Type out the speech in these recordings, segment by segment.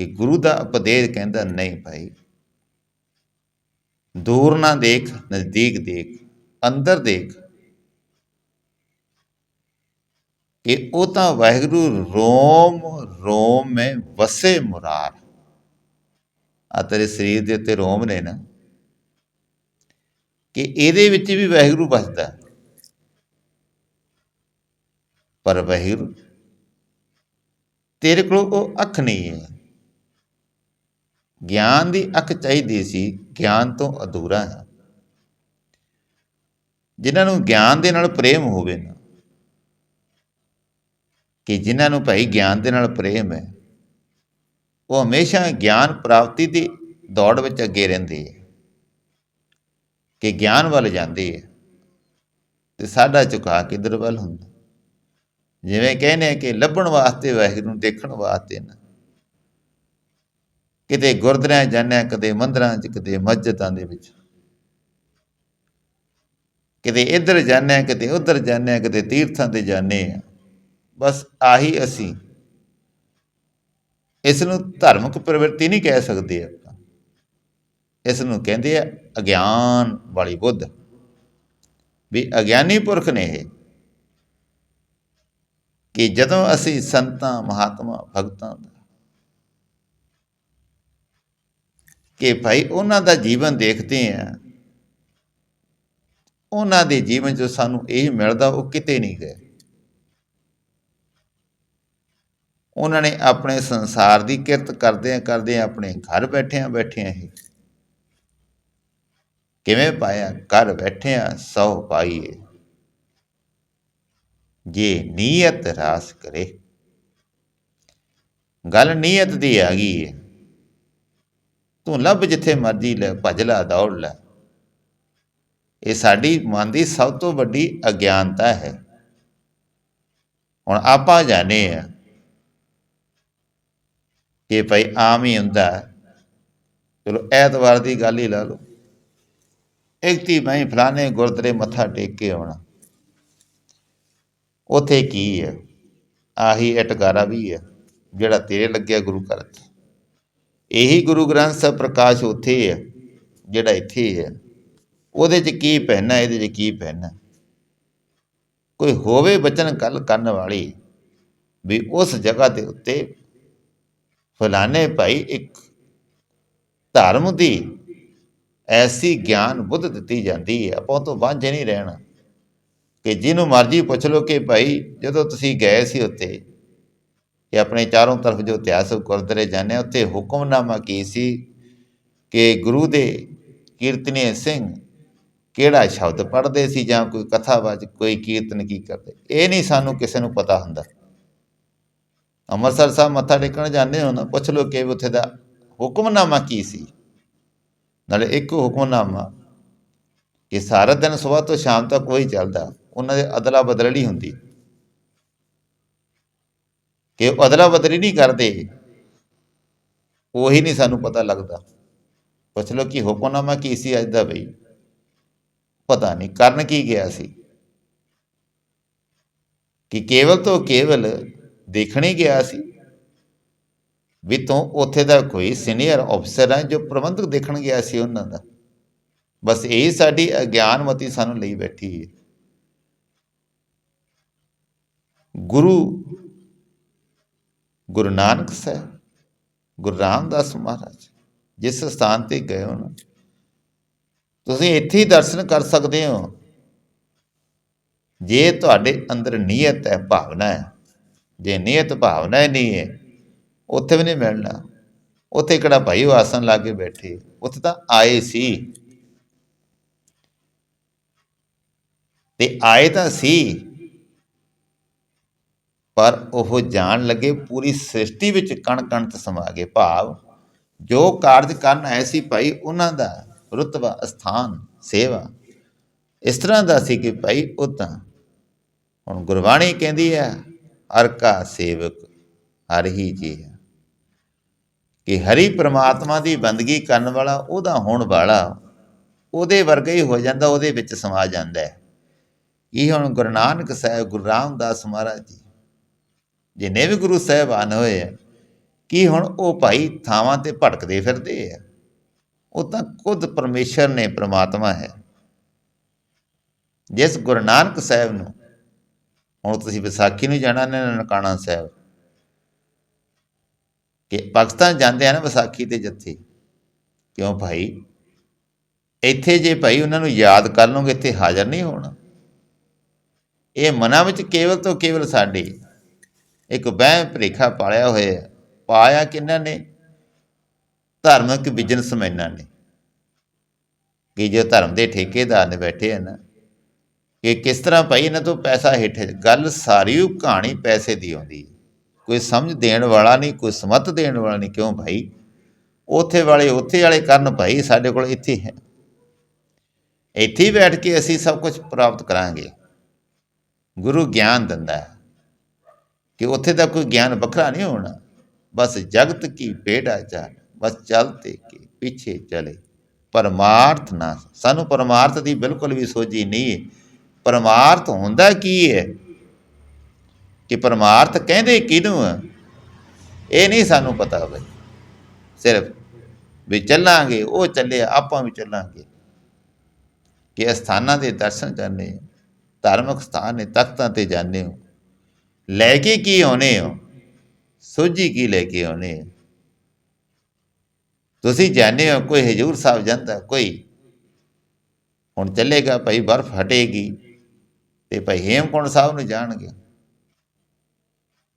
ਕਿ ਗੁਰੂ ਦਾ ਉਪਦੇਸ਼ ਕਹਿੰਦਾ, ਨਹੀਂ ਭਾਈ। ਦੂਰ ਨਾ ਦੇਖ, ਨਜ਼ਦੀਕ ਦੇਖ, ਅੰਦਰ ਦੇਖ। ਕਿ ਉਹ ਤਾਂ ਵਾਹਿਗੁਰੂ ਰੋਮ ਰੋਮ ਮੇ ਵਸੇ ਮੁਰਾਰ। ਆ ਤੇਰੇ ਸਰੀਰ ਦੇ ਉੱਤੇ ਰੋਮ ਨੇ ਨਾ। ਕਿ ਇਹਦੇ ਵਿੱਚ ਵੀ ਵਾਹਿਗੁਰੂ ਵਸਦਾ। ਪਰ ਵਾਹਿਗੁਰੂ, ਤੇਰੇ ਕੋਲ ਉਹ ਅੱਖ ਨਹੀਂ ਹੈ। ਗਿਆਨ ਦੀ ਅੱਖ ਚਾਹੀਦੀ ਸੀ, ਗਿਆਨ ਤੋਂ ਅਧੂਰਾ ਹੈ। ਜਿਨ੍ਹਾਂ ਨੂੰ ਗਿਆਨ ਦੇ ਨਾਲ ਪ੍ਰੇਮ ਹੋਵੇ ਨਾ, ਕਿ ਜਿਨ੍ਹਾਂ ਨੂੰ ਭਾਈ ਗਿਆਨ ਦੇ ਨਾਲ ਪ੍ਰੇਮ ਹੈ, ਉਹ ਹਮੇਸ਼ਾ ਗਿਆਨ ਪ੍ਰਾਪਤੀ ਦੀ ਦੌੜ ਵਿੱਚ ਅੱਗੇ ਰਹਿੰਦੀ ਹੈ, ਕਿ ਗਿਆਨ ਵੱਲ ਜਾਂਦੀ ਹੈ, ਤੇ ਸਾਡਾ ਝੁਕਾਅ ਕਿੱਧਰ ਵੱਲ ਹੁੰਦਾ? ਜਿਵੇਂ ਕਹਿੰਦੇ ਕਿ ਲੱਭਣ ਵਾਸਤੇ ਵਾਹਿਗੁਰੂ ਨੂੰ ਦੇਖਣ ਵਾਸਤੇ ਨਾ। ਕਿਤੇ ਗੁਰਦੁਆਰਿਆਂ 'ਚ ਜਾਂਦੇ ਹਾਂ ਕਦੇ ਮੰਦਰਾਂ 'ਚ ਕਦੇ ਮਸਜਿਦਾਂ ਦੇ ਵਿੱਚ। ਕਿਤੇ ਇੱਧਰ ਜਾਂਦੇ ਹਾਂ, ਕਿਤੇ ਉੱਧਰ ਜਾਂਦੇ ਹਾਂ, ਕਿਤੇ ਤੀਰਥਾਂ ਤੇ ਜਾਂਦੇ ਹਾਂ। ਬਸ ਆਹੀ ਅਸੀਂ। ਇਸ ਨੂੰ ਧਾਰਮਿਕ ਪ੍ਰਵਿਰਤੀ ਨਹੀਂ ਕਹਿ ਸਕਦੇ ਆਪਾਂ। ਇਸ ਨੂੰ ਕਹਿੰਦੇ ਆ ਅਗਿਆਨ ਵਾਲੀ ਬੁੱਧ। ਵੀ ਅਗਿਆਨੀ ਪੁਰਖ ਨੇ ਇਹ ਕਿ ਜਦੋਂ ਅਸੀਂ ਸੰਤਾਂ, ਮਹਾਤਮਾ, ਭਗਤਾਂ ਦਾ ਕਿ ਭਾਈ ਉਹਨਾਂ ਦਾ ਜੀਵਨ ਦੇਖਦੇ ਆ ਉਹਨਾਂ ਦੇ ਜੀਵਨ 'ਚ ਸਾਨੂੰ ਇਹ ਮਿਲਦਾ, ਉਹ ਕਿਤੇ ਨਹੀਂ ਗਏ। ਉਹਨਾਂ ਨੇ ਆਪਣੇ ਸੰਸਾਰ ਦੀ ਕਿਰਤ ਕਰਦੇ ਆ ਕਰਦੇ ਆਪਣੇ ਘਰ ਬੈਠਿਆਂ ਬੈਠਿਆਂ ਹੀ ਕਿਵੇਂ ਪਾਇਆ? ਘਰ ਬੈਠਿਆਂ ਸੌ ਪਾਈਏ। ਜੇ ਨੀਅਤ ਰਾਸ ਕਰੇ, ਗੱਲ ਨੀਅਤ ਦੀ ਆ ਗਈ ਹੈ ਤੂੰ ਲੱਭ ਜਿੱਥੇ ਮਰਜ਼ੀ ਲੈ, ਭੱਜ ਲੈ, ਦੌੜ ਲੈ। ਇਹ ਸਾਡੀ ਮਨ ਦੀ ਸਭ ਤੋਂ ਵੱਡੀ ਅਗਿਆਨਤਾ ਹੈ। ਹੁਣ ਆਪਾਂ ਜਾਣੇ ਆ ਕਿ ਭਾਈ ਆਮ ਹੀ ਹੁੰਦਾ ਚਲੋ ਐਤਵਾਰ ਦੀ ਗੱਲ ਹੀ ਲਾ ਲਓ। ਇੱਕ ਮੈਂ ਫਲਾਣੇ ਗੁਰਦੁਆਰੇ ਮੱਥਾ ਟੇਕ ਕੇ ਆਉਣਾ। ਉਥੇ ਕੀ ਹੈ? ਆਹੀ ਇਟਕਾਰਾ ਵੀ ਹੈ, ਜਿਹੜਾ ਤੇਰੇ ਲੱਗਿਆ ਗੁਰੂ ਘਰ 'ਚ ਇਹੀ ਗੁਰੂ ਗ੍ਰੰਥ ਸਾਹਿਬ ਪ੍ਰਕਾਸ਼ ਉੱਥੇ ਹੈ, ਜਿਹੜਾ ਇੱਥੇ ਹੈ। ਉਹਦੇ 'ਚ ਕੀ ਪਹਿਨਾ, ਇਹਦੇ 'ਚ ਕੀ ਪਹਿਨਾ। ਕੋਈ ਹੋਵੇ ਬਚਨ ਕੱਲ ਕਰਨ ਵਾਲੀ, ਵੀ ਉਸ ਜਗ੍ਹਾ ਦੇ ਉੱਤੇ ਫਲਾਣੇ ਭਾਈ ਇੱਕ ਧਰਮ ਦੀ ਐਸੀ ਗਿਆਨ ਬੁੱਧ ਦਿੱਤੀ ਜਾਂਦੀ ਹੈ। ਆਪਾਂ ਉਹ ਤੋਂ ਵਾਂਝੇ ਨਹੀਂ ਰਹਿਣਾ। ਕਿ ਜਿਹਨੂੰ ਮਰਜ਼ੀ ਪੁੱਛ ਲਓ ਕਿ ਭਾਈ ਜਦੋਂ ਤੁਸੀਂ ਗਏ ਸੀ ਉੱਤੇ ਕਿ ਆਪਣੇ ਚਾਰੋਂ ਤਰਫ ਜੋ ਇਤਿਹਾਸਕ ਗੁਰਦੁਆਰੇ ਜਾਣੇ ਉੱਥੇ ਹੁਕਮਨਾਮਾ ਕੀ ਸੀ ਕਿ ਗੁਰੂ ਦੇ ਕੀਰਤਨੀ ਸਿੰਘ ਕਿਹੜਾ ਸ਼ਬਦ ਪੜ੍ਹਦੇ ਸੀ ਜਾਂ ਕੋਈ ਕਥਾਵਾਚ ਕੋਈ ਕੀਰਤਨ ਕੀ ਕਰਦੇ? ਇਹ ਨਹੀਂ ਸਾਨੂੰ ਕਿਸੇ ਨੂੰ ਪਤਾ ਹੁੰਦਾ। ਅੰਮ੍ਰਿਤਸਰ ਸਾਹਿਬ ਮੱਥਾ ਟੇਕਣ ਜਾਂਦੇ ਹੋ ਨਾ, ਪੁੱਛ ਲਓ ਕਿ ਉੱਥੇ ਦਾ ਹੁਕਮਨਾਮਾ ਕੀ ਸੀ? ਨਾਲੇ ਇੱਕ ਹੁਕਮਨਾਮਾ ਇਹ ਸਾਰਾ ਦਿਨ ਸਵੇਰ ਤੋਂ ਸ਼ਾਮ ਤੱਕ ਕੋਈ ਚੱਲਦਾ, ਉਹਨਾਂ ਦੇ ਅਦਲਾ ਬਦਲੀ ਹੁੰਦੀ। ਕਿ ਉਹ ਅਦਲਾ ਬਦਲੀ ਨਹੀਂ ਕਰਦੇ। ਉਹੀ ਨਹੀਂ ਸਾਨੂੰ ਪਤਾ ਲੱਗਦਾ। ਪੁੱਛ ਲਓ ਕਿ ਹੁਕਮਨਾਮਾ ਕੀ ਸੀ ਅੱਜ ਦਾ ਬਈ? ਪਤਾ ਨਹੀਂ, ਕਰਨ ਕੀ ਗਿਆ ਸੀ? ਕਿ ਕੇਵਲ ਤੋਂ ਕੇਵਲ ਦੇਖਣ ਹੀ ਗਿਆ ਸੀ ਵੀ ਤੋਂ ਉੱਥੇ ਦਾ ਕੋਈ ਸੀਨੀਅਰ ਅਫਸਰ ਹੈ ਜੋ ਪ੍ਰਬੰਧਕ ਦੇਖਣ ਗਿਆ ਸੀ ਉਹਨਾਂ ਦਾ। ਬਸ ਇਹ ਸਾਡੀ ਅਗਿਆਨਮਤੀ ਸਾਨੂੰ ਲਈ ਬੈਠੀ ਹੈ। ਗੁਰੂ ਗੁਰੂ ਨਾਨਕ ਸਾਹਿਬ, ਗੁਰੂ ਰਾਮਦਾਸ ਮਹਾਰਾਜ, ਜਿਸ ਸਥਾਨ ਤੇ ਗਏ ਹੋ ਨਾ। ਤੁਸੀਂ ਇੱਥੇ ਹੀ ਦਰਸ਼ਨ ਕਰ ਸਕਦੇ ਹੋ। ਜੇ ਤੁਹਾਡੇ ਅੰਦਰ ਨੀਅਤ ਹੈ, ਭਾਵਨਾ ਹੈ, ਜੇ ਨੀਅਤ ਭਾਵਨਾ ਹੀ ਨਹੀਂ ਹੈ, ਉੱਥੇ ਵੀ ਨਹੀਂ ਮਿਲਣਾ। ਉੱਥੇ ਕਿਹੜਾ ਭਾਈ ਉਹ ਆਸਨ ਲਾ ਕੇ ਬੈਠੇ? ਉੱਥੇ ਤਾਂ ਆਏ ਸੀ। ਤੇ ਆਏ ਤਾਂ ਸੀ। ਪਰ ਉਹ ਜਾਣ ਲੱਗੇ ਪੂਰੀ ਸ੍ਰਿਸ਼ਟੀ ਵਿੱਚ ਕਣ ਕਣ ਚ ਸਮਾ ਗਏ ਭਾਵ, ਜੋ ਕਾਰਜ ਕਰਨ ਆਏ ਸੀ ਭਾਈ ਉਹਨਾਂ ਦਾ ਰੁਤਬਾ ਸਥਾਨ ਸੇਵਾ। ਇਸ ਤਰ੍ਹਾਂ ਦਾ ਸੀ ਕਿ ਭਾਈ ਉਹ ਤਾਂ ਹੁਣ ਗੁਰਬਾਣੀ ਕਹਿੰਦੀ ਹੈ, ਹਰ ਕਾ ਸੇਵਕ ਹਰ ਹੀ ਜੀ ਹੈ। ਕਿ ਹਰੀ ਪ੍ਰਮਾਤਮਾ ਦੀ ਬੰਦਗੀ ਕਰਨ ਵਾਲਾ ਉਹਦਾ ਹੋਣ ਵਾਲਾ ਉਹਦੇ ਵਰਗਾ ਹੀ ਹੋ ਜਾਂਦਾ, ਉਹਦੇ ਵਿੱਚ ਸਮਾ ਜਾਂਦਾ ਹੈ। ਇਹ ਹੁਣ ਗੁਰੂ ਨਾਨਕ ਸਾਹਿਬ, ਗੁਰੂ ਰਾਮਦਾਸ ਮਹਾਰਾਜ ਜੀ ਜਿੰਨੇ ਵੀ ਗੁਰੂ ਸਾਹਿਬਾਨ ਹੋਏ ਆ, ਕੀ ਹੁਣ ਉਹ ਭਾਈ ਥਾਵਾਂ ਤੇ ਭਟਕਦੇ ਫਿਰਦੇ ਆ? ਉਹ ਤਾਂ ਖੁਦ ਪਰਮੇਸ਼ਰ ਨੇ, ਪ੍ਰਮਾਤਮਾ ਹੈ। ਜਿਸ ਗੁਰੂ ਨਾਨਕ ਸਾਹਿਬ ਨੂੰ, ਹੁਣ ਤੁਸੀਂ ਵਿਸਾਖੀ ਨੂੰ ਜਾਣਾ ਨੇ ਨਨਕਾਣਾ ਸਾਹਿਬ, ਕਿ ਪਾਕਿਸਤਾਨ ਜਾਂਦੇ ਆ ਨਾ ਵਿਸਾਖੀ ਤੇ ਜੱਥੇ, ਕਿਉਂ ਭਾਈ? ਇੱਥੇ ਜੇ ਭਾਈ ਉਹਨਾਂ ਨੂੰ ਯਾਦ ਕਰ ਲਓਗੇ, ਇੱਥੇ ਹਾਜ਼ਰ ਨਹੀਂ ਹੋਣਾ। ਇਹ ਮਨਾਂ ਵਿੱਚ ਕੇਵਲ ਤੋਂ ਕੇਵਲ ਸਾਡੇ ਇੱਕ ਵਹਿਮ ਭਰੇਖਾ ਪਾਲਿਆ ਹੋਇਆ ਪਾਇਆ ਕਿਹਨਾਂ ਨੇ? ਧਾਰਮਿਕ ਬਿਜ਼ਨਸਮੈਨਾਂ ਨੇ। ਕਿ ਜੋ ਧਰਮ ਦੇ ਠੇਕੇਦਾਰ ਨੇ ਬੈਠੇ ਹਨ, ਕਿ ਕਿਸ ਤਰ੍ਹਾਂ ਭਾਈ ਇਹਨਾਂ ਤੋਂ ਪੈਸਾ ਹੇਠ ਗੱਲ ਸਾਰੀ ਕਹਾਣੀ ਪੈਸੇ ਦੀ ਆਉਂਦੀ ਹੈ। ਕੋਈ ਸਮਝ ਦੇਣ ਵਾਲਾ ਨਹੀਂ, ਕੋਈ ਸਮਤ ਦੇਣ ਵਾਲਾ ਨਹੀਂ। ਕਿਉਂ ਭਾਈ? ਉੱਥੇ ਵਾਲੇ ਉੱਥੇ ਵਾਲੇ ਕਰਨ ਭਾਈ ਸਾਡੇ ਕੋਲ ਇੱਥੇ ਹੈ। ਇੱਥੇ ਬੈਠ ਕੇ ਅਸੀਂ ਸਭ ਕੁਝ ਪ੍ਰਾਪਤ ਕਰਾਂਗੇ। ਗੁਰੂ ਗਿਆਨ ਦਿੰਦਾ ਹੈ। ਕਿ ਉੱਥੇ ਦਾ ਕੋਈ ਗਿਆਨ ਵੱਖਰਾ ਨਹੀਂ ਹੋਣਾ। ਬਸ ਜਗਤ ਕੀ ਭੇਡਾ ਚਾਲ ਬਸ ਚਲਤੇ ਕੇ ਪਿੱਛੇ ਚਲੇ। ਪਰਮਾਰਥ ਨਾ, ਸਾਨੂੰ ਪਰਮਾਰਥ ਦੀ ਬਿਲਕੁਲ ਵੀ ਸੋਝੀ ਨਹੀਂ ਹੈ ਪਰਮਾਰਥ ਹੁੰਦਾ ਕੀ ਹੈ ਕਿ ਪਰਮਾਰਥ ਕਹਿੰਦੇ ਕਿਹਨੂੰ ਆ? ਇਹ ਨਹੀਂ ਸਾਨੂੰ ਪਤਾ ਬਈ। ਸਿਰਫ ਵੀ ਚੱਲਾਂਗੇ, ਉਹ ਚੱਲੇ, ਆਪਾਂ ਵੀ ਚੱਲਾਂਗੇ। ਕਿ ਅਸਥਾਨਾਂ ਦੇ ਦਰਸ਼ਨ ਕਰਨੇ, ਧਾਰਮਿਕ ਸਥਾਨ ਨੇ ਤਖਤਾਂ ਤੇ ਜਾਂਦੇ ਹੋ। ਲੈ ਕੇ ਕੀ ਆਉਨੇ ਹੋ? ਸੋਝੀ ਕੀ ਲੈ ਕੇ ਆਉਨੇ ਹੋ? ਤੁਸੀਂ ਜਾਣਦੇ ਹੋ ਕੋਈ ਹਜੂਰ ਸਾਹਿਬ ਜਾਂਦਾ, ਕੋਈ। ਹੁਣ ਚੱਲੇਗਾ, ਭਾਈ ਬਰਫ਼ ਹਟੇਗੀ, ਤੇ ਭਾਈ ਹੇਮਕੁੰਡ ਸਾਹਿਬ ਨੂੰ ਜਾਣਗੇ।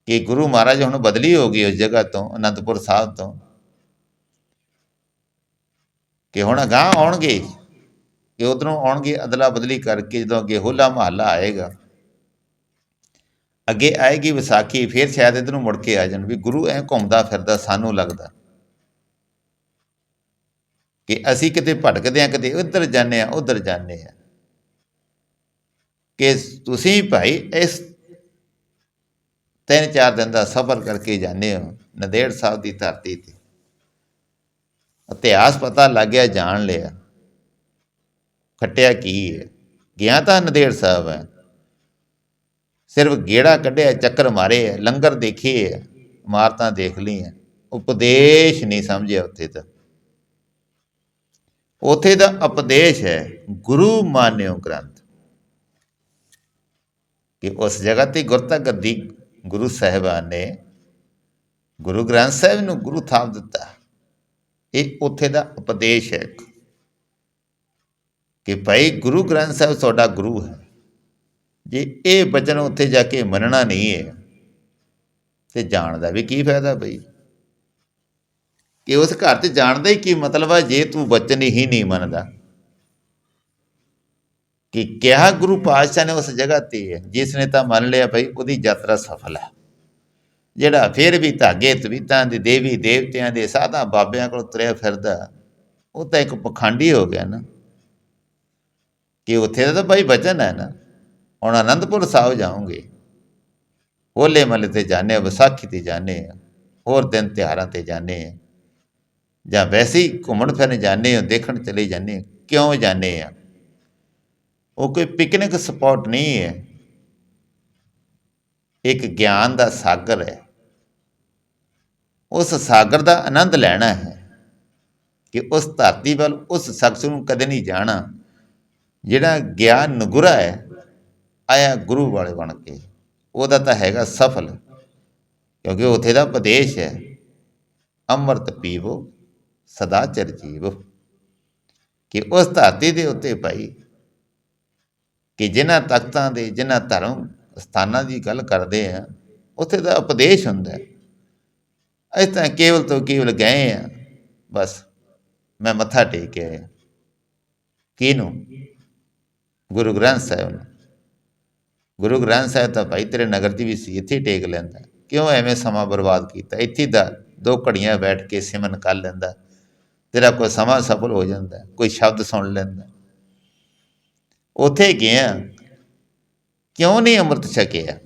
ਕਿ ਗੁਰੂ ਮਹਾਰਾਜ ਹੁਣ ਬਦਲੀ ਹੋ ਗਈ ਉਸ ਜਗ੍ਹਾ ਤੋਂ, ਅਨੰਦਪੁਰ ਸਾਹਿਬ ਤੋਂ। ਕਿ ਹੁਣ ਅਗਾਂਹ ਆਉਣਗੇ, ਕਿ ਉਧਰੋਂ ਆਉਣਗੇ, ਅਦਲਾ ਬਦਲੀ ਕਰਕੇ ਜਦੋਂ ਅੱਗੇ ਹੋਲਾ ਮਹੱਲਾ ਆਏਗਾ। ਅੱਗੇ ਆਏਗੀ ਵਿਸਾਖੀ, ਫਿਰ ਸ਼ਾਇਦ ਇਧਰ ਨੂੰ ਮੁੜ ਕੇ ਆ ਜਾਣ ਵੀ ਗੁਰੂ ਐ ਘੁੰਮਦਾ ਫਿਰਦਾ ਸਾਨੂੰ ਲੱਗਦਾ। ਕਿ ਅਸੀਂ ਕਿਤੇ ਭਟਕਦੇ ਆ, ਕਿਤੇ ਉੱਧਰ ਜਾਂਦੇ ਆ, ਉੱਧਰ ਜਾਂਦੇ ਆ। ਕਿ ਤੁਸੀਂ ਭਾਈ ਇਸ ਤਿੰਨ ਚਾਰ ਦਿਨ ਦਾ ਸਫ਼ਰ ਕਰਕੇ ਜਾਂਦੇ ਹੋ, ਨਦੇੜ ਸਾਹਿਬ ਦੀ ਧਰਤੀ ਤੇ। ਇਤਿਹਾਸ ਪਤਾ ਲੱਗ ਗਿਆ, ਜਾਣ ਲਿਆ। ਖੱਟਿਆ ਕੀ ਹੈ? ਗਿਆ ਤਾਂ ਨਦੇੜ ਸਾਹਿਬ ਹੈ ਸਿਰਫ ਗੇੜਾ ਕੱਢਿਆ ਚੱਕਰ ਮਾਰੇ ਹੈ, ਲੰਗਰ ਦੇਖੇ ਹੈ, ਇਮਾਰਤਾਂ ਦੇਖ ਲਈਆਂ ਉਪਦੇਸ਼ ਨਹੀਂ ਸਮਝਿਆ ਉੱਥੇ ਤਾਂ। ਉੱਥੇ ਦਾ ਉਪਦੇਸ਼ ਹੈ ਗੁਰੂ ਮਾਨਿਓ ਗ੍ਰੰਥ। ਕਿ ਉਸ ਜਗ੍ਹਾ ਤੇ ਗੁਰਤਾ ਗੱਦੀ ਗੁਰੂ ਸਾਹਿਬਾਨ ਨੇ ਗੁਰੂ ਗ੍ਰੰਥ ਸਾਹਿਬ ਨੂੰ ਗੁਰੂ ਥਾਪ ਦਿੱਤਾ। ਇਹ ਉੱਥੇ ਦਾ ਉਪਦੇਸ਼ ਹੈ। ਕਿ ਭਾਈ ਗੁਰੂ ਗ੍ਰੰਥ ਸਾਹਿਬ ਤੁਹਾਡਾ ਗੁਰੂ ਹੈ। ਜੇ ਇਹ ਬਚਨ ਉੱਥੇ ਜਾ ਕੇ ਮੰਨਣਾ ਨਹੀਂ ਹੈ, ਤੇ ਜਾਣ ਦਾ ਵੀ ਕੀ ਫਾਇਦਾ ਬਈ? ਕਿ ਉਸ ਘਰ ਤੇ ਜਾਣ ਦਾ ਹੀ ਕੀ ਮਤਲਬ ਹੈ ਜੇ ਤੂੰ ਬਚਨ ਹੀ ਨਹੀਂ ਮੰਨਦਾ? ਕਿ ਕਿਹਾ ਗੁਰੂ ਪਾਤਸ਼ਾਹ ਨੇ ਉਸ ਜਗ੍ਹਾ ਤੇ ਹੈ ਜਿਸ ਨੇ ਤਾਂ ਮੰਨ ਲਿਆ ਭਾਈ ਉਹਦੀ ਯਾਤਰਾ ਸਫਲ ਹੈ। ਜਿਹੜਾ ਫਿਰ ਵੀ ਧਾਗੇ, ਤਵੀਤਾਂ ਦੇ ਦੇਵੀ ਦੇਵਤਿਆਂ ਦੇ ਸਾਧਾਂ ਬਾਬਿਆਂ ਕੋਲ ਤੁਰਿਆ ਫਿਰਦਾ, ਉਹ ਤਾਂ ਇੱਕ ਪਖੰਡੀ ਹੋ ਗਿਆ ਨਾ। ਕਿ ਉੱਥੇ ਦਾ ਤਾਂ ਭਾਈ ਬਚਨ ਹੈ ਨਾ। ਹੁਣ ਆਨੰਦਪੁਰ ਸਾਹਿਬ ਜਾਓਗੇ, ਹੋਲੇ ਮਹੱਲੇ ਤੇ ਜਾਣੇ ਆ ਵਿਸਾਖੀ ਤੇ ਜਾਣੇ ਆ ਹੋਰ ਦਿਨ ਤਿਉਹਾਰਾਂ ਤੇ ਜਾਣੇ ਆ ਜਾਂ ਵੈਸੇ ਹੀ ਘੁੰਮਣ ਫਿਰਨ ਜਾਣੇ ਹੋ, ਦੇਖਣ ਚਲੇ ਜਾਣੇ ਕਿਉਂ ਜਾਣੇ ਆ? ਉਹ ਕੋਈ ਪਿਕਨਿਕ ਸਪੌਟ ਨਹੀਂ ਹੈ। ਇੱਕ ਗਿਆਨ ਦਾ ਸਾਗਰ ਹੈ। ਉਸ ਸਾਗਰ ਦਾ ਆਨੰਦ ਲੈਣਾ ਹੈ ਕਿ ਉਸ ਧਰਤੀ ਵੱਲ ਉਸ ਸ਼ਖਸ ਨੂੰ ਕਦੇ ਨਹੀਂ ਜਾਣਾ, ਜਿਹੜਾ ਗਿਆਨ ਨਗੁਰਾ ਹੈ। ਆਇਆ ਗੁਰੂ ਵਾਲੇ ਬਣ ਕੇ, ਉਹਦਾ ਤਾਂ ਹੈਗਾ ਸਫਲ, ਕਿਉਂਕਿ ਉਥੇ ਦਾ ਉਪਦੇਸ਼ ਹੈ, ਅੰਮ੍ਰਿਤ ਪੀਵੋ, ਸਦਾ ਚਿਰ ਜੀਵੋ। ਕਿ ਉਸ ਧਰਤੀ ਦੇ ਉੱਤੇ ਭਾਈ, ਕਿ ਜਿਨ੍ਹਾਂ ਤਖਤਾਂ ਦੇ, ਜਿਨ੍ਹਾਂ ਧਰਮ ਸਥਾਨਾਂ ਦੀ ਗੱਲ ਕਰਦੇ ਆ, ਉੱਥੇ ਦਾ ਉਪਦੇਸ਼ ਹੁੰਦਾ। ਹੈ ਅਸੀਂ ਤਾਂ ਕੇਵਲ ਤੋਂ ਕੇਵਲ ਗਏ ਆ, ਬਸ, ਮੈਂ ਮੱਥਾ ਟੇਕ ਕੇ ਆਇਆ। ਕਿਹਨੂੰ? ਗੁਰੂ ਗ੍ਰੰਥ ਸਾਹਿਬ ਨੂੰ। ਗੁਰੂ ਗ੍ਰੰਥ ਸਾਹਿਬ ਤਾਂ ਭਾਈ ਤੇਰੇ ਨਗਰ ਦੀ ਵੀ ਸੀ ਇੱਥੇ ਟੇਕ ਲੈਂਦਾ। ਕਿਉਂ ਐਵੇਂ ਸਮਾਂ ਬਰਬਾਦ ਕੀਤਾ? ਇੱਥੇ ਦਾ ਦੋ ਘੜੀਆਂ ਬੈਠ ਕੇ ਸਿਮਨ ਕਰ ਲੈਂਦਾ। ਤੇਰਾ ਕੋਈ ਸਮਾਂ ਸਫਲ ਹੋ ਜਾਂਦਾ, ਕੋਈ ਸ਼ਬਦ ਸੁਣ ਲੈਂਦਾ। ਉਥੇ ਗਿਆ। ਕਿਉਂ ਨਹੀਂ ਅੰਮ੍ਰਿਤ ਛਕਿਆ?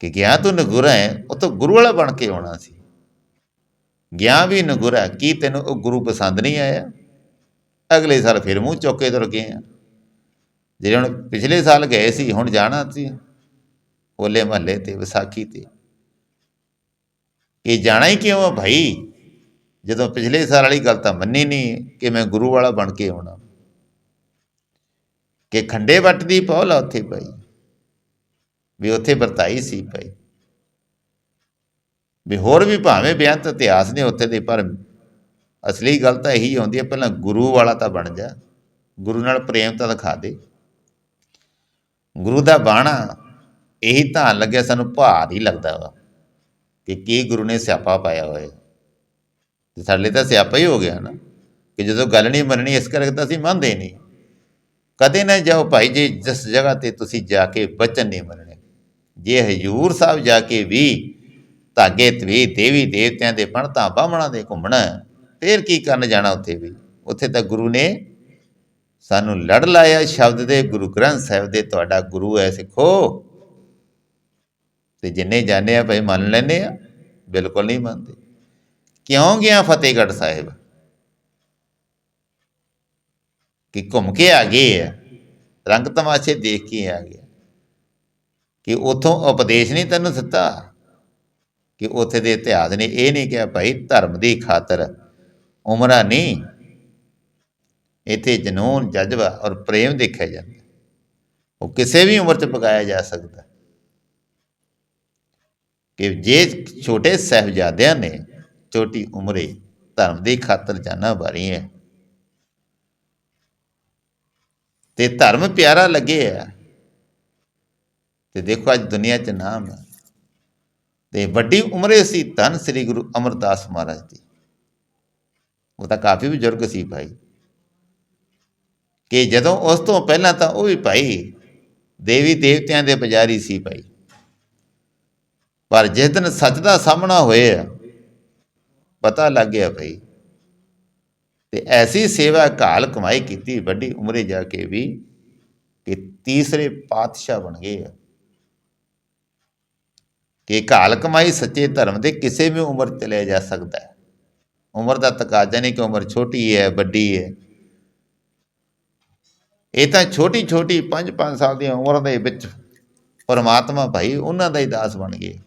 ਕਿ ਗਿਆ ਤੂੰ ਨਗੁਰਾ ਹੈ, ਉਹ ਤਾਂ ਗੁਰੂ ਵਾਲਾ ਬਣ ਕੇ ਆਉਣਾ ਸੀ। ਗਿਆ ਵੀ ਨਗੁਰਾ ਕੀ ਤੈਨੂੰ ਉਹ ਗੁਰੂ ਪਸੰਦ ਨਹੀਂ ਆਇਆ? ਅਗਲੇ ਸਾਲ ਫਿਰ ਮੂੰਹ ਚੁੱਕ ਤੁਰ ਗਏ ਆ ਜਿਹੜੇ ਹੁਣ ਪਿਛਲੇ ਸਾਲ ਗਏ ਸੀ, ਹੁਣ ਜਾਣਾ ਸੀ। ਹੋਲੇ ਮਹੱਲੇ ਤੇ, ਵਿਸਾਖੀ ਤੇ। ਕਿ ਜਾਣਾ ਹੀ ਕਿਉਂ ਆ ਭਾਈ? ਜਦੋਂ ਪਿਛਲੇ ਸਾਲ ਵਾਲੀ ਗੱਲ ਤਾਂ ਮੰਨੀ ਨਹੀਂ ਕਿ ਮੈਂ ਗੁਰੂ ਵਾਲਾ ਬਣ ਕੇ ਆਉਣਾ। ਕਿ ਖੰਡੇ ਵੱਟ ਦੀ ਪੌਲ ਆ ਉੱਥੇ ਭਾਈ। ਵੀ ਉੱਥੇ ਵਰਤਾਈ ਸੀ ਭਾਈ। ਵੀ ਹੋਰ ਵੀ ਭਾਵੇਂ ਬੇਅੰਤ ਇਤਿਹਾਸ ਨੇ ਉੱਥੇ ਦੇ, ਪਰ ਅਸਲੀ ਗੱਲ ਤਾਂ ਇਹੀ ਆਉਂਦੀ ਹੈ ਪਹਿਲਾਂ ਗੁਰੂ ਵਾਲਾ ਤਾਂ ਬਣ ਜਾ। ਗੁਰੂ ਨਾਲ ਪ੍ਰੇਮ ਤਾਂ ਦਿਖਾ ਦੇ। ਗੁਰੂ ਦਾ ਬਾਣਾ, ਇਹੀ ਧਾਨ ਲੱਗਿਆ, ਸਾਨੂੰ ਭਾਰ ਹੀ ਲੱਗਦਾ ਵਾ ਕਿ ਕੀ ਗੁਰੂ ਨੇ ਸਿਆਪਾ ਪਾਇਆ ਹੋਇਆ। ਤੇ ਸਾਡੇ ਲਈ ਤਾਂ ਸਿਆਪਾ ਹੀ ਹੋ ਗਿਆ ਨਾ, ਕਿ ਜਦੋਂ ਗੱਲ ਨਹੀਂ ਮੰਨਣੀ, ਇਸ ਕਰਕੇ ਤਾਂ ਅਸੀਂ ਮੰਨਦੇ ਨਹੀਂ। ਕਦੇ ਨਾ ਜਾਓ ਭਾਈ ਜੀ, ਜਿਸ ਜਗ੍ਹਾ ਤੇ ਤੁਸੀਂ ਜਾ ਕੇ ਬਚਨ ਨਹੀਂ ਮੰਨਣੇ। ਜੇ ਹਜੂਰ ਸਾਹਿਬ ਜਾ ਕੇ ਵੀ ਧਾਗੇ ਤਵੀ ਦੇਵੀ ਦੇਵਤਿਆਂ ਦੇ ਬਣਤਾ ਬਾਹਮਣਾ ਦੇ ਘੁੰਮਣਾ, ਫੇਰ ਕੀ ਕਰਨ ਜਾਣਾ ਉੱਥੇ ਵੀ? ਉੱਥੇ ਤਾਂ ਗੁਰੂ ਨੇ ਸਾਨੂੰ ਲੜ ਲਾਇਆ ਸ਼ਬਦ ਦੇ, ਗੁਰੂ ਗ੍ਰੰਥ ਸਾਹਿਬ ਦੇ, ਤੁਹਾਡਾ ਗੁਰੂ ਹੈ ਸਿੱਖੋ। ਤੇ ਜਿੰਨੇ ਜਾਣੇ ਆ ਭਾਈ ਮੰਨ ਲੈਨੇ ਆ, ਬਿਲਕੁਲ ਨਹੀਂ ਮੰਨਦੇ। ਕਿਉਂ ਗਿਆ ਫਤਿਹਗੜ੍ਹ ਸਾਹਿਬ? ਕਿ ਘੁੰਮ ਕੇ ਆ ਗਏ ਆ, ਰੰਗ ਤਮਾਸ਼ੇ ਦੇਖ ਕੇ ਆ ਗਿਆ ਕਿ ਉਥੋਂ ਉਪਦੇਸ਼ ਨਹੀਂ ਤੈਨੂੰ ਦਿੱਤਾ, ਕਿ ਉੱਥੇ ਦੇ ਇਤਿਹਾਸ ਨੇ ਇਹ ਨਹੀਂ ਕਿਹਾ, ਭਾਈ ਧਰਮ ਦੀ ਖਾਤਰ ਉਮਰਾਂ ਨਹੀਂ। ਇੱਥੇ ਜਨੂਨ, ਜਜ਼ਬਾ ਔਰ ਪ੍ਰੇਮ ਦੇਖਿਆ ਜਾਂਦਾ। ਉਹ ਕਿਸੇ ਵੀ ਉਮਰ 'ਚ ਪਕਾਇਆ ਜਾ ਸਕਦਾ। ਕਿ ਜੇ ਛੋਟੇ ਸਹਿਬਜ਼ਾਦਿਆਂ ਨੇ ਛੋਟੀ ਉਮਰੇ ਧਰਮ ਦੀ ਖਾਤਰ ਜਾਨਾਂ ਵਾਰੀ ਹੈ ਤੇ ਧਰਮ ਪਿਆਰਾ ਲੱਗੇ ਆ। ਤੇ ਦੇਖੋ ਅੱਜ ਦੁਨੀਆ 'ਚ ਨਾਮ ਹੈ ਤੇ ਵੱਡੀ ਉਮਰੇ ਸੀ ਧੰਨ ਸ੍ਰੀ ਗੁਰੂ ਅਮਰਦਾਸ ਮਹਾਰਾਜ ਦੀ। ਉਹ ਤਾਂ ਕਾਫੀ ਬਜ਼ੁਰਗ ਸੀ ਭਾਈ। ਕਿ ਜਦੋਂ ਉਸ ਤੋਂ ਪਹਿਲਾਂ ਤਾਂ ਉਹ ਵੀ ਭਾਈ ਦੇਵੀ ਦੇਵਤਿਆਂ ਦੇ ਪੁਜਾਰੀ ਸੀ ਭਾਈ। ਪਰ ਜਿਸ ਦਿਨ ਸੱਚ ਦਾ ਸਾਹਮਣਾ ਹੋਇਆ, ਪਤਾ ਲੱਗ ਗਿਆ ਭਾਈ ਤੇ ਐਸੀ ਸੇਵਾ ਘਾਲ ਕਮਾਈ ਕੀਤੀ, ਵੱਡੀ ਉਮਰੇ ਜਾ ਕੇ ਵੀ ਕਿ ਤੀਸਰੇ ਪਾਤਸ਼ਾਹ ਬਣ ਗਏ ਆ। ਕਿ ਘਾਲ ਕਮਾਈ ਸੱਚੇ ਧਰਮ ਦੇ ਕਿਸੇ ਵੀ ਉਮਰ ਚ ਲਿਆ ਜਾ ਸਕਦਾ। ਹੈ ਉਮਰ ਦਾ ਤਕਾਜ਼ਾ ਨਹੀਂ ਕਿ ਉਮਰ ਛੋਟੀ ਹੈ, ਵੱਡੀ ਹੈ। ਇਹ ਤਾਂ ਛੋਟੀ ਛੋਟੀ 5-5 ਸਾਲ ਦੀ ਉਮਰ ਦੇ ਵਿੱਚ ਪਰਮਾਤਮਾ ਭਾਈ ਉਹਨਾਂ ਦਾ ਹੀ ਦਾਸ ਬਣ ਗਏ।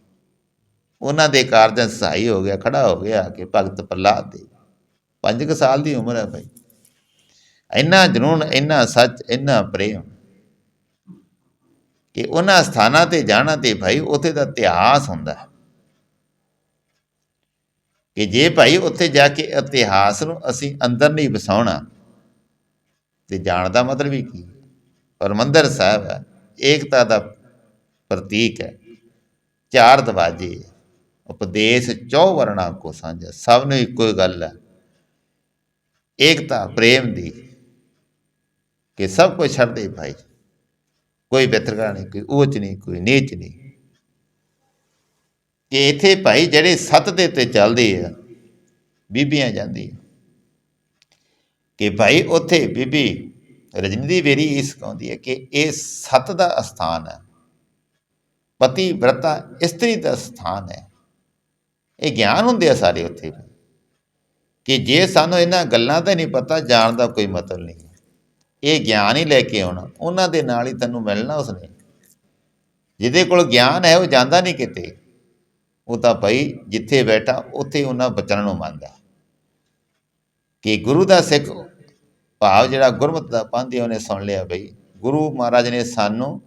ਉਹਨਾਂ ਦੇ ਕਾਰਜਾਂ ਸਹਾਈ ਹੋ ਗਿਆ, ਖੜਾ ਹੋ ਗਿਆ ਕਿ ਭਗਤ ਪ੍ਰਲਾਦ ਦੇ। ਪੰਜ ਕੁ ਸਾਲ ਦੀ ਉਮਰ ਹੈ ਭਾਈ। ਇੰਨਾ ਜਨੂਨ, ਇੰਨਾ ਸੱਚ, ਇੰਨਾ ਪ੍ਰੇਮ ਕਿ ਉਹਨਾਂ ਸਥਾਨਾਂ ਤੇ ਜਾਣਾ ਤੇ ਭਾਈ ਉੱਥੇ ਦਾ ਇਤਿਹਾਸ ਹੁੰਦਾ ਹੈ। ਕਿ ਜੇ ਭਾਈ ਉੱਥੇ ਜਾ ਕੇ ਇਤਿਹਾਸ ਨੂੰ ਅਸੀਂ ਅੰਦਰ ਨਹੀਂ ਵਸਾਉਣਾ ਤੇ ਜਾਣ ਦਾ ਮਤਲਬ ਹੀ ਕੀ? ਹਰਿਮੰਦਰ ਸਾਹਿਬ ਹੈ, ਏਕਤਾ ਦਾ ਪ੍ਰਤੀਕ ਹੈ, ਚਾਰ ਦਵਾਜੇ ਉਪਦੇਸ਼ ਚੌ ਵਰਣਾ ਕੋ ਸਾਂਝਾ, ਸਭ ਨੂੰ ਇੱਕੋ ਹੀ ਗੱਲ ਹੈ। ਏਕਤਾ, ਪ੍ਰੇਮ ਦੀ ਕਿ ਸਭ ਕੁਝ ਛੱਡਦੇ ਭਾਈ। ਕੋਈ ਬਿਤਰਗਾ ਨਹੀਂ, ਕੋਈ ਉੱਚ ਨਹੀਂ, ਕੋਈ ਨੀਚ ਨਹੀਂ। ਕਿ ਇੱਥੇ ਭਾਈ ਜਿਹੜੇ ਸੱਤ ਦੇ ਤੇ ਚੱਲਦੇ ਆ, ਬੀਬੀਆਂ ਜਾਂਦੀਆਂ। ਕਿ ਭਾਈ ਉੱਥੇ ਬੀਬੀ ਰਜਨੀ ਦੀ ਵੇਰੀ ਇਹ ਸਿਖਾਉਂਦੀ ਹੈ ਕਿ ਇਹ ਸੱਤ ਦਾ ਸਥਾਨ ਹੈ, ਪਤੀ ਵਰਤਾ ਇਸਤਰੀ ਦਾ ਸਥਾਨ ਹੈ। ਇਹ ਗਿਆਨ ਹੁੰਦੇ ਆ ਸਾਰੇ ਉੱਥੇ। ਕਿ ਜੇ ਸਾਨੂੰ ਇਹਨਾਂ ਗੱਲਾਂ ਦਾ ਨਹੀਂ ਪਤਾ, ਜਾਣ ਦਾ ਕੋਈ ਮਤਲਬ ਨਹੀਂ ਇਹ ਗਿਆਨ ਹੀ ਲੈ ਕੇ ਆਉਣਾ, ਉਹਨਾਂ ਦੇ ਨਾਲ ਹੀ ਤੈਨੂੰ ਮਿਲਣਾ ਉਸਨੇ। ਜਿਹਦੇ ਕੋਲ ਗਿਆਨ ਹੈ, ਉਹ ਜਾਂਦਾ ਨਹੀਂ ਕਿਤੇ। ਉਹ ਤਾਂ ਭਾਈ ਜਿੱਥੇ ਬੈਠਾ, ਉੱਥੇ ਉਹਨਾਂ ਬਚਨਾਂ ਨੂੰ ਮੰਨਦਾ। ਕਿ ਗੁਰੂ ਦਾ ਸਿੱਖ ਭਾਵ ਜਿਹੜਾ ਗੁਰਮਤ ਦਾ ਪਾਂਦੇ ਉਹਨੇ ਸੁਣ ਲਿਆ ਬਈ। ਗੁਰੂ ਮਹਾਰਾਜ ਨੇ ਸਾਨੂੰ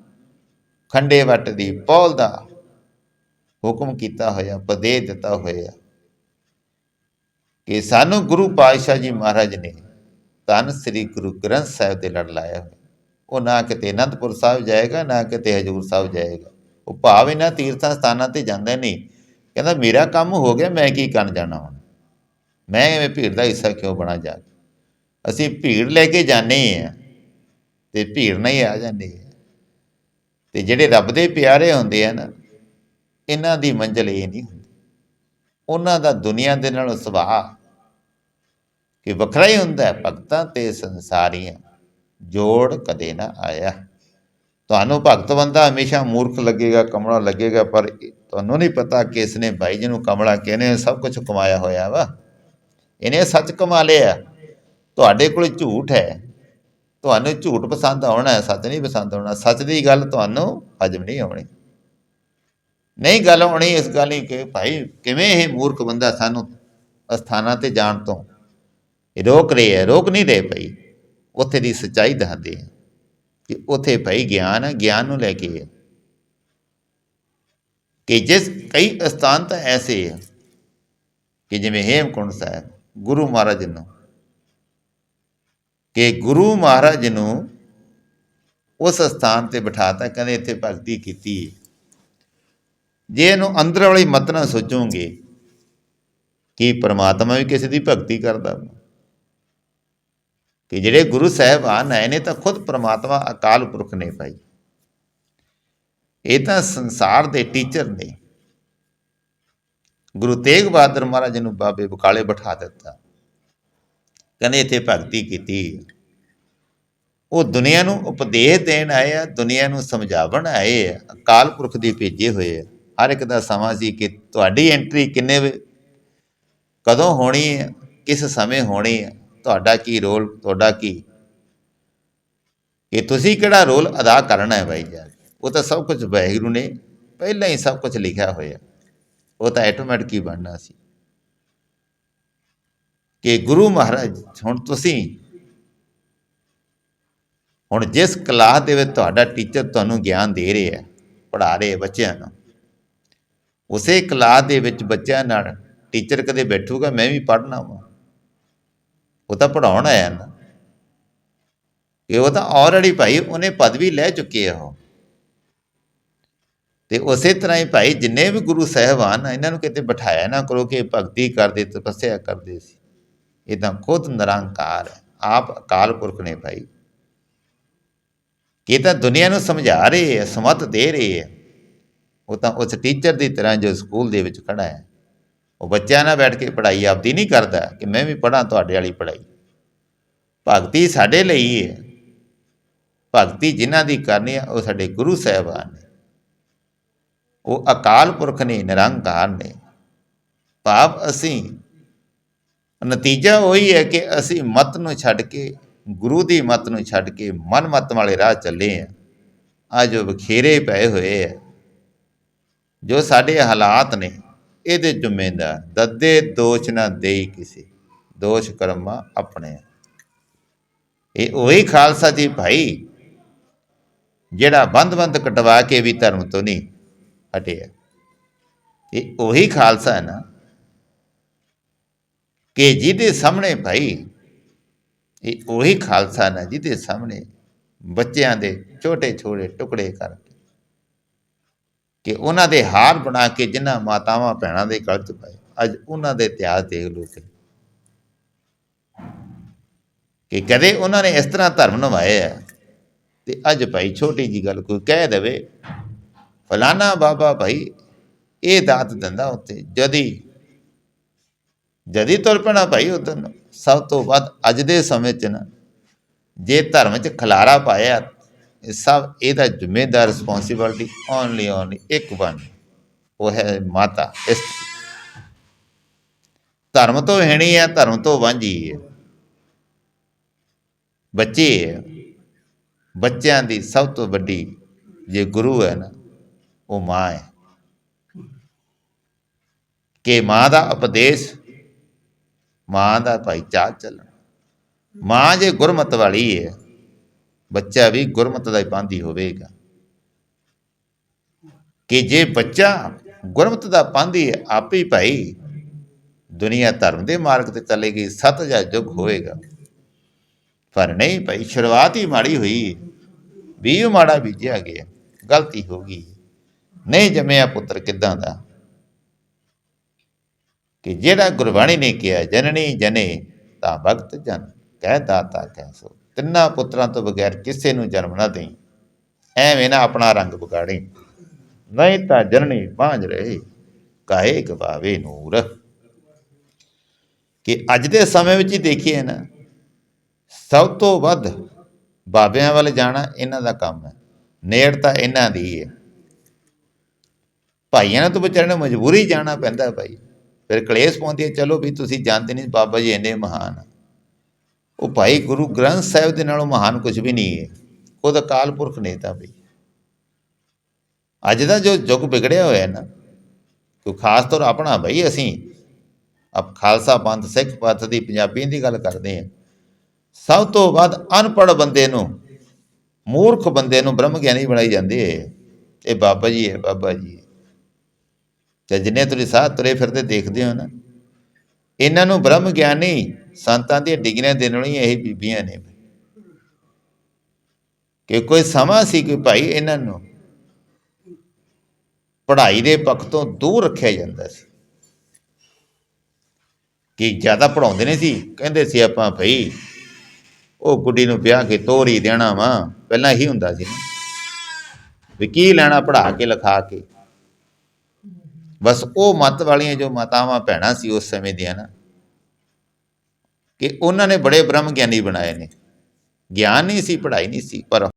ਖੰਡੇ ਵੱਟ ਦੀ ਪੌਲ ਦਾ ਹੁਕਮ ਕੀਤਾ ਹੋਇਆ ਪਦੇ ਦਿੱਤਾ ਹੋਇਆ। ਕਿ ਸਾਨੂੰ ਗੁਰੂ ਪਾਤਸ਼ਾਹ ਜੀ ਮਹਾਰਾਜ ਨੇ ਧੰਨ ਸ੍ਰੀ ਗੁਰੂ ਗ੍ਰੰਥ ਸਾਹਿਬ ਦੇ ਲੜ ਲਾਇਆ ਹੋਇਆ। ਉਹ ਨਾ ਕਿਤੇ ਅਨੰਦਪੁਰ ਸਾਹਿਬ ਜਾਏਗਾ, ਨਾ ਕਿਤੇ ਹਜੂਰ ਸਾਹਿਬ ਜਾਏਗਾ। ਉਹ ਭਾਵ ਇਹਨਾਂ ਤੀਰਥਾਂ ਸਥਾਨਾਂ ਤੇ ਜਾਂਦਾ ਨਹੀਂ। ਕਹਿੰਦਾ, ਮੇਰਾ ਕੰਮ ਹੋ ਗਿਆ, ਮੈਂ ਕੀ ਕਰਨ ਜਾਣਾ ਹੁਣ? ਮੈਂ ਐਵੇਂ ਭੀੜ ਦਾ ਹਿੱਸਾ ਕਿਉਂ ਬਣਾ ਜਾ ਅਸੀਂ ਭੀੜ ਲੈ ਕੇ ਜਾਂਦੇ ਆ ਤੇ ਭੀੜ ਨਹੀਂ ਆ ਜਾਂਦੀ ਹੈ। ਤੇ ਜਿਹੜੇ ਰੱਬ ਦੇ ਪਿਆਰੇ ਹੁੰਦੇ ਆ ਨਾ, ਇਹਨਾਂ ਦੀ ਮੰਜ਼ਿਲ ਇਹ ਨਹੀਂ ਹੁੰਦੀ। ਉਹਨਾਂ ਦਾ ਦੁਨੀਆ ਦੇ ਨਾਲ ਸੁਭਾਅ ਕਿ ਵੱਖਰਾ ਹੀ ਹੁੰਦਾ ਹੈ। ਭਗਤਾਂ ਤੇ ਸੰਸਾਰੀਆਂ, ਜੋੜ ਕਦੇ ਨਾ ਆਇਆ। ਤੁਹਾਨੂੰ ਭਗਤ ਬੰਦਾ ਹਮੇਸ਼ਾ ਮੂਰਖ ਲੱਗੇਗਾ, ਕਮਲਾ ਲੱਗੇਗਾ, ਪਰ ਤੁਹਾਨੂੰ ਨਹੀਂ ਪਤਾ ਕਿ ਇਸਨੇ ਭਾਈ ਜੀ ਨੂੰ ਕਮਲਾ ਕਹਿੰਦੇ ਸਭ ਕੁਝ ਕਮਾਇਆ ਹੋਇਆ ਵਾ। ਇਹਨੇ ਸੱਚ ਕਮਾ ਲਿਆ। ਤੁਹਾਡੇ ਕੋਲ ਝੂਠ ਹੈ। ਤੁਹਾਨੂੰ ਝੂਠ ਪਸੰਦ ਆਉਣਾ ਹੈ ਸੱਚ ਨਹੀਂ ਪਸੰਦ ਆਉਣਾ। ਸੱਚ ਦੀ ਗੱਲ ਤੁਹਾਨੂੰ ਹਜਮ ਨਹੀਂ ਆਉਣੀ। ਨਹੀਂ ਗੱਲ ਹੋਣੀ ਇਸ ਗੱਲ ਹੀ ਕਿ ਭਾਈ ਕਿਵੇਂ ਇਹ ਮੂਰਖ ਬੰਦਾ ਸਾਨੂੰ ਅਸਥਾਨਾਂ ਤੇ ਜਾਣ ਤੋਂ ਇਹ ਰੋਕ ਰਹੇ ਹੈ, ਰੋਕ ਨਹੀਂ ਰਹੇ ਭਾਈ। ਉੱਥੇ ਦੀ ਸੱਚਾਈ ਦੱਸਦੇ ਆ ਕਿ ਉੱਥੇ ਭਾਈ ਗਿਆਨ ਹੈ, ਗਿਆਨ ਨੂੰ ਲੈ ਕੇ ਹੈ ਕਿ ਜਿਸ ਕਈ ਅਸਥਾਨ ਤਾਂ ਐਸੇ ਹੈ ਕਿ ਜਿਵੇਂ ਹੇਮਕੁੰਡ ਸਾਹਿਬ ਗੁਰੂ ਮਹਾਰਾਜ ਨੂੰ, ਕਿ ਗੁਰੂ ਮਹਾਰਾਜ ਨੂੰ ਉਸ ਸਥਾਨ ਤੇ ਬਿਠਾਤਾ, ਕਹਿੰਦੇ ਇੱਥੇ ਭਗਤੀ ਕੀਤੀ ਜੇ ਇਹਨੂੰ ਅੰਦਰ ਵਾਲੀ ਮਤ ਨਾਲ ਸੋਚੋਗੇ, ਕਿ ਪ੍ਰਮਾਤਮਾ ਵੀ ਕਿਸੇ ਦੀ ਭਗਤੀ ਕਰਦਾ ਵਾ। ਕਿ ਜਿਹੜੇ ਗੁਰੂ ਸਾਹਿਬਾਨ ਆਏ ਨੇ, ਤਾਂ ਖੁਦ ਪ੍ਰਮਾਤਮਾ ਅਕਾਲ ਪੁਰਖ ਨੇ ਭਾਈ ਇਹ ਤਾਂ ਸੰਸਾਰ ਦੇ ਟੀਚਰ ਨੇ ਗੁਰੂ ਤੇਗ ਬਹਾਦਰ ਮਹਾਰਾਜ ਨੂੰ ਬਾਬੇ ਬਕਾਲੇ ਬਿਠਾ ਦਿੱਤਾ। ਕਹਿੰਦੇ ਇੱਥੇ ਭਗਤੀ ਕੀਤੀ। ਉਹ ਦੁਨੀਆ ਨੂੰ ਉਪਦੇਸ਼ ਦੇਣ ਆਏ ਆ, ਦੁਨੀਆ ਨੂੰ ਸਮਝਾਵਣ ਆਏ ਆ, ਅਕਾਲ ਪੁਰਖ ਦੇ ਭੇਜੇ ਹੋਏ ਆ। ਹਰ ਇੱਕ ਦਾ ਸਮਾਂ ਸੀ ਕਿ ਤੁਹਾਡੀ ਐਂਟਰੀ ਕਿੰਨੇ ਵੇ ਕਦੋਂ ਹੋਣੀ ਹੈ ਕਿਸ ਸਮੇਂ ਹੋਣੀ ਹੈ ਤੁਹਾਡਾ ਕੀ ਰੋਲ, ਤੁਹਾਡਾ ਕੀ? ਇਹ ਤੁਸੀਂ ਕਿਹੜਾ ਰੋਲ ਅਦਾ ਕਰਨਾ ਹੈ ਭਾਈ ਜੀ? ਉਹ ਤਾਂ ਸਭ ਕੁਝ ਵਾਹਿਗੁਰੂ ਨੇ ਪਹਿਲਾਂ ਹੀ ਸਭ ਕੁਝ ਲਿਖਿਆ ਹੋਇਆ। ਉਹ ਤਾਂ ਆਟੋਮੈਟਿਕ ਹੀ ਬਣਨਾ ਸੀ। ਕਿ ਗੁਰੂ ਮਹਾਰਾਜ, ਹੁਣ ਤੁਸੀਂ, ਹੁਣ ਜਿਸ ਕਲਾਸ ਦੇ ਵਿੱਚ ਤੁਹਾਡਾ ਟੀਚਰ ਤੁਹਾਨੂੰ ਗਿਆਨ ਦੇ ਰਿਹਾ ਹੈ ਪੜ੍ਹਾ ਰਿਹਾ ਬੱਚਿਆਂ ਨੂੰ, ਉਸੇ ਕਲਾਸ ਦੇ ਵਿੱਚ ਬੱਚਿਆਂ ਨਾਲ ਟੀਚਰ ਕਦੇ ਬੈਠੂਗਾ, ਮੈਂ ਵੀ ਪੜ੍ਹਨਾ ਵਾ। ਉਹ ਤਾਂ ਪੜਾਉਣ ਆਇਆ ਨਾ। ਇਹ ਉਹ ਤਾਂ ਆਲਰੇਡੀ ਭਾਈ, ਉਹਨੇ ਪਦਵੀ ਲੈ ਚੁੱਕੇ ਆ ਉਹ। ਤੇ ਉਸੇ ਤਰ੍ਹਾਂ ਹੀ ਭਾਈ ਜਿੰਨੇ ਵੀ ਗੁਰੂ ਸਾਹਿਬਾਨ ਇਹਨਾਂ ਨੂੰ ਕਿਤੇ ਬਿਠਾਇਆ ਨਾ ਕਰੋ ਕਿ ਭਗਤੀ ਕਰਦੇ, ਤਪੱਸਿਆ ਕਰਦੇ ਸੀ। ਇਹ ਤਾਂ ਖੁਦ ਨਿਰੰਕਾਰ ਹੈ। ਆਪ ਅਕਾਲ ਪੁਰਖ ਨੇ ਭਾਈ। ਇਹ ਤਾਂ ਦੁਨੀਆ ਨੂੰ ਸਮਝਾ ਰਹੇ ਹੈ, ਸਮਤ ਦੇ ਰਹੇ ਹੈ। ਉਹ ਤਾਂ ਉਸ ਟੀਚਰ ਦੀ ਤਰ੍ਹਾਂ ਜੋ ਸਕੂਲ ਦੇ ਵਿੱਚ ਖੜਾ ਹੈ। ਉਹ ਬੱਚਿਆਂ ਨਾਲ ਬੈਠ ਕੇ ਪੜ੍ਹਾਈ ਆਪਦੀ ਨਹੀਂ ਕਰਦਾ ਕਿ ਮੈਂ ਵੀ ਪੜਾਂ ਤੁਹਾਡੇ ਵਾਲੀ ਪੜ੍ਹਾਈ। ਭਗਤੀ ਸਾਡੇ ਲਈ ਹੈ। ਭਗਤੀ ਜਿਨ੍ਹਾਂ ਦੀ ਕਰਨੀ ਹੈ, ਉਹ ਸਾਡੇ ਗੁਰੂ ਸਾਹਿਬਾਨ ਨੇ। ਉਹ ਅਕਾਲ ਪੁਰਖ ਨੇ, ਨਿਰੰਕਾਰ ਨੇ। ਭਾਵ ਅਸੀਂ, ਨਤੀਜਾ ਉਹੀ ਹੈ ਕਿ ਅਸੀਂ ਮਤ ਨੂੰ ਛੱਡ ਕੇ, ਗੁਰੂ ਦੀ ਮਤ ਨੂੰ ਛੱਡ ਕੇ ਮਨ ਮਤ ਵਾਲੇ ਰਾਹ ਚੱਲੇ ਆ ਆ ਜੋ ਬਖੇਰੇ ਪਏ ਹੋਏ ਆ ਜੋ ਸਾਡੇ ਹਾਲਾਤ ਨੇ, ਇਹਦੇ ਜ਼ਿੰਮੇਦਾਰ ਦੱਦੇ ਦੋਸ਼ ਨਾ ਦੇਈ ਕਿਸੇ, ਦੋਸ਼ ਕਰਮਾ ਆਪਣੇ। ਇਹ ਉਹੀ ਖਾਲਸਾ ਜੀ ਭਾਈ, ਜਿਹੜਾ ਬੰਦ-ਬੰਦ ਕਟਵਾ ਕੇ ਵੀ ਧਰਮ ਤੋਂ ਨਹੀਂ ਹਟਿਆ ਇਹ ਉਹੀ ਖਾਲਸਾ ਹੈ ਨਾ ਕਿ ਜਿਹਦੇ ਸਾਹਮਣੇ ਭਾਈ ਇਹ ਉਹੀ ਖਾਲਸਾ ਨਾ ਜਿਹਦੇ ਸਾਹਮਣੇ ਬੱਚਿਆਂ ਦੇ ਛੋਟੇ ਛੋਟੇ ਟੁਕੜੇ ਕਰਕੇ ਕਿ ਉਹਨਾਂ ਦੇ ਹਾਰ ਬਣਾ ਕੇ ਜਿਨ੍ਹਾਂ ਮਾਤਾਵਾਂ ਭੈਣਾਂ ਦੇ ਗਲ 'ਚ ਪਾਏ, ਅੱਜ ਉਹਨਾਂ ਦੇ ਇਤਿਹਾਸ ਦੇਖ ਲੋ ਕਿ ਕਿ ਕਦੇ ਉਹਨਾਂ ਨੇ ਇਸ ਤਰ੍ਹਾਂ ਧਰਮ ਨਿਭਾਏ ਆ ਤੇ ਅੱਜ ਭਾਈ ਛੋਟੀ ਜੀ ਗੱਲ ਕੋਈ ਕਹਿ ਦੇਵੇ ਫਲਾਣਾ ਬਾਬਾ ਭਾਈ, ਇਹ ਦਾਤ ਦਿੰਦਾ ਉੱਤੇ ਜਦੀ ਜਦੀ ਤੁਰ ਪੈਣਾ ਭਾਈ ਉਦੋਂ ਸਭ ਤੋਂ ਵੱਧ ਅੱਜ ਦੇ ਸਮੇਂ 'ਚ ਨਾ, ਜੇ ਧਰਮ 'ਚ ਖਲਾਰਾ ਪਾਇਆ, ਇਹ ਸਭ ਇਹਦਾ ਜ਼ਿੰਮੇਦਾਰ ਰਿਸਪੌਂਸਿਬਿਲਟੀ ਓਨਲੀ ਓਨਲੀ ਇੱਕ ਬਣ ਉਹ ਹੈ ਮਾਤਾ, ਇਸ ਧਰਮ ਤੋਂ ਹੈਣੀ ਹੈ, ਧਰਮ ਤੋਂ ਵਾਂਝੀ ਹੈ। ਬੱਚੇ ਹੈ। ਬੱਚਿਆਂ ਦੀ ਸਭ ਤੋਂ ਵੱਡੀ ਜੇ ਗੁਰੂ ਹੈ ਨਾ ਉਹ ਮਾਂ ਹੈ। ਕਿ ਮਾਂ ਦਾ ਉਪਦੇਸ਼ ਮਾਂ ਦਾ ਭਾਈ ਚਾਲ ਚੱਲਣ। ਮਾਂ ਜੇ ਗੁਰਮਤ ਵਾਲੀ ਹੈ, ਬੱਚਾ ਵੀ ਗੁਰਮਤ ਦਾ ਹੀ ਪਾਂਦੀ ਹੋਵੇਗਾ। ਕਿ ਜੇ ਬੱਚਾ ਗੁਰਮਤ ਦਾ ਪਾਂਦੀ ਹੈ, ਆਪੇ ਹੀ ਭਾਈ ਦੁਨੀਆ ਧਰਮ ਦੇ ਮਾਰਗ ਤੇ ਚੱਲੇਗੀ, ਸਤ ਜਾਂ ਜੁਗ ਹੋਏਗਾ ਪਰ ਨਹੀਂ ਭਾਈ, ਸ਼ੁਰੂਆਤ ਹੀ ਮਾੜੀ ਹੋਈ, ਵੀ ਮਾੜਾ ਬੀਜਿਆ ਗਿਆ, ਗਲਤੀ ਹੋ ਗਈ। ਨਹੀਂ ਜੰਮਿਆ ਪੁੱਤਰ ਕਿੱਦਾਂ ਦਾ? ਕਿ ਜਿਹੜਾ ਗੁਰਬਾਣੀ ਨੇ ਕਿਹਾ, ਜਨਨੀ ਜਨੇ ਤਾਂ ਭਗਤ ਜਨ, ਕਹਿ ਦਾਤਾ ਕਹਿ ਸੋ। ਤਿੰਨਾਂ ਪੁੱਤਰਾਂ ਤੋਂ ਬਗੈਰ ਕਿਸੇ ਨੂੰ ਜਨਮ ਨਾ ਦੇਈ। ਐਵੇਂ ਨਾ ਆਪਣਾ ਰੰਗ ਵਿਗਾੜੀ। ਨਹੀਂ ਤਾਂ ਜਨਨੀ ਬਾਝ ਰਹੇ, ਕਾਹੇ ਗਵਾਵੇ ਨੂਰ। ਕਿ ਅੱਜ ਦੇ ਸਮੇਂ ਵਿੱਚ ਹੀ ਦੇਖੀਏ ਨਾ, ਸਭ ਤੋਂ ਵੱਧ ਬਾਬਿਆਂ ਵੱਲ ਜਾਣਾ ਇਹਨਾਂ ਦਾ ਕੰਮ ਹੈ। ਨੇੜ ਤਾਂ ਇਹਨਾਂ ਦੀ ਹੈ ਭਾਈਆਂ ਨੂੰ ਤਾਂ ਵਿਚਾਰੇ ਨੂੰ ਮਜਬੂਰੀ ਜਾਣਾ ਪੈਂਦਾ ਭਾਈ। ਫਿਰ ਕਲੇਸ਼ ਪਾਉਂਦੀ ਹੈ ਚਲੋ ਵੀ ਤੁਸੀਂ ਜਾਣਦੇ ਨਹੀਂ, ਬਾਬਾ ਜੀ ਇੰਨੇ ਮਹਾਨ ਉਹ ਭਾਈ ਗੁਰੂ ਗ੍ਰੰਥ ਸਾਹਿਬ ਦੇ ਨਾਲੋਂ ਮਹਾਨ ਕੁਝ ਵੀ ਨਹੀਂ ਹੈ। ਖੁਦ ਅਕਾਲ ਪੁਰਖ ਨੇ ਤਾਂ ਬਈ ਅੱਜ ਦਾ ਜੋ ਯੁੱਗ ਵਿਗੜਿਆ ਹੋਇਆ ਨਾ ਕਿ ਖਾਸ ਤੌਰ ਆਪਣਾ ਬਈ ਅਸੀਂ, ਆਪ ਖਾਲਸਾ ਪੰਥ, ਸਿੱਖ ਪੰਥ ਦੀ ਪੰਜਾਬੀਆਂ ਦੀ ਗੱਲ ਕਰਦੇ ਹਾਂ। ਸਭ ਤੋਂ ਵੱਧ ਅਨਪੜ੍ਹ ਬੰਦੇ ਨੂੰ, ਮੂਰਖ ਬੰਦੇ ਨੂੰ ਬ੍ਰਹਮ ਗਿਆਨੀ ਬਣਾਈ ਜਾਂਦੀ ਹੈ। ਇਹ ਬਾਬਾ ਜੀ ਹੈ, ਬਾਬਾ ਜੀ ਤੇ ਜਿੰਨੇ ਤੁਸੀਂ ਸਾਹ ਤੁਰੇ ਫਿਰਦੇ ਦੇਖਦੇ ਹੋ ਨਾ। ਇਹਨਾਂ ਨੂੰ ਬ੍ਰਹਮ ਗਿਆਨੀ ਸੰਤਾਂ ਦੀਆਂ ਡਿਗਰੀਆਂ ਦੇਣ ਵਾਲੀਆਂ ਇਹ ਬੀਬੀਆਂ ਨੇ। ਕਿ ਕੋਈ ਸਮਾਂ ਸੀ ਕਿ ਭਾਈ ਇਹਨਾਂ ਨੂੰ ਪੜ੍ਹਾਈ ਦੇ ਪੱਖ ਤੋਂ ਦੂਰ ਰੱਖਿਆ ਜਾਂਦਾ ਸੀ। ਕਿ ਜ਼ਿਆਦਾ ਪੜਾਉਂਦੇ ਨਹੀਂ ਸੀ। ਕਹਿੰਦੇ ਸੀ ਆਪਾਂ ਭਈ ਉਹ ਗੁੱਡੀ ਨੂੰ ਵਿਆਹ ਕੇ ਤੋਰੀ ਦੇਣਾ ਵਾ। ਪਹਿਲਾਂ ਹੀ ਹੁੰਦਾ ਸੀ ਨਾ। ਵੀ ਕੀ ਲੈਣਾ ਪੜਾ ਕੇ ਲਿਖਾ ਕੇ। ਬਸ ਉਹ ਮਤ ਵਾਲੀਆਂ ਜੋ ਮਾਤਾਵਾਂ ਭੈਣਾਂ ਸੀ ਉਸ ਸਮੇਂ ਦੀਆਂ ਨਾ, ਕਿ ਉਹਨਾਂ ਨੇ ਬੜੇ ਬ੍ਰਹਮ ਗਿਆਨੀ ਬਣਾਏ ਨੇ। ਗਿਆਨ ਨਹੀਂ ਸੀ, ਪੜ੍ਹਾਈ ਨਹੀਂ ਸੀ, ਪਰ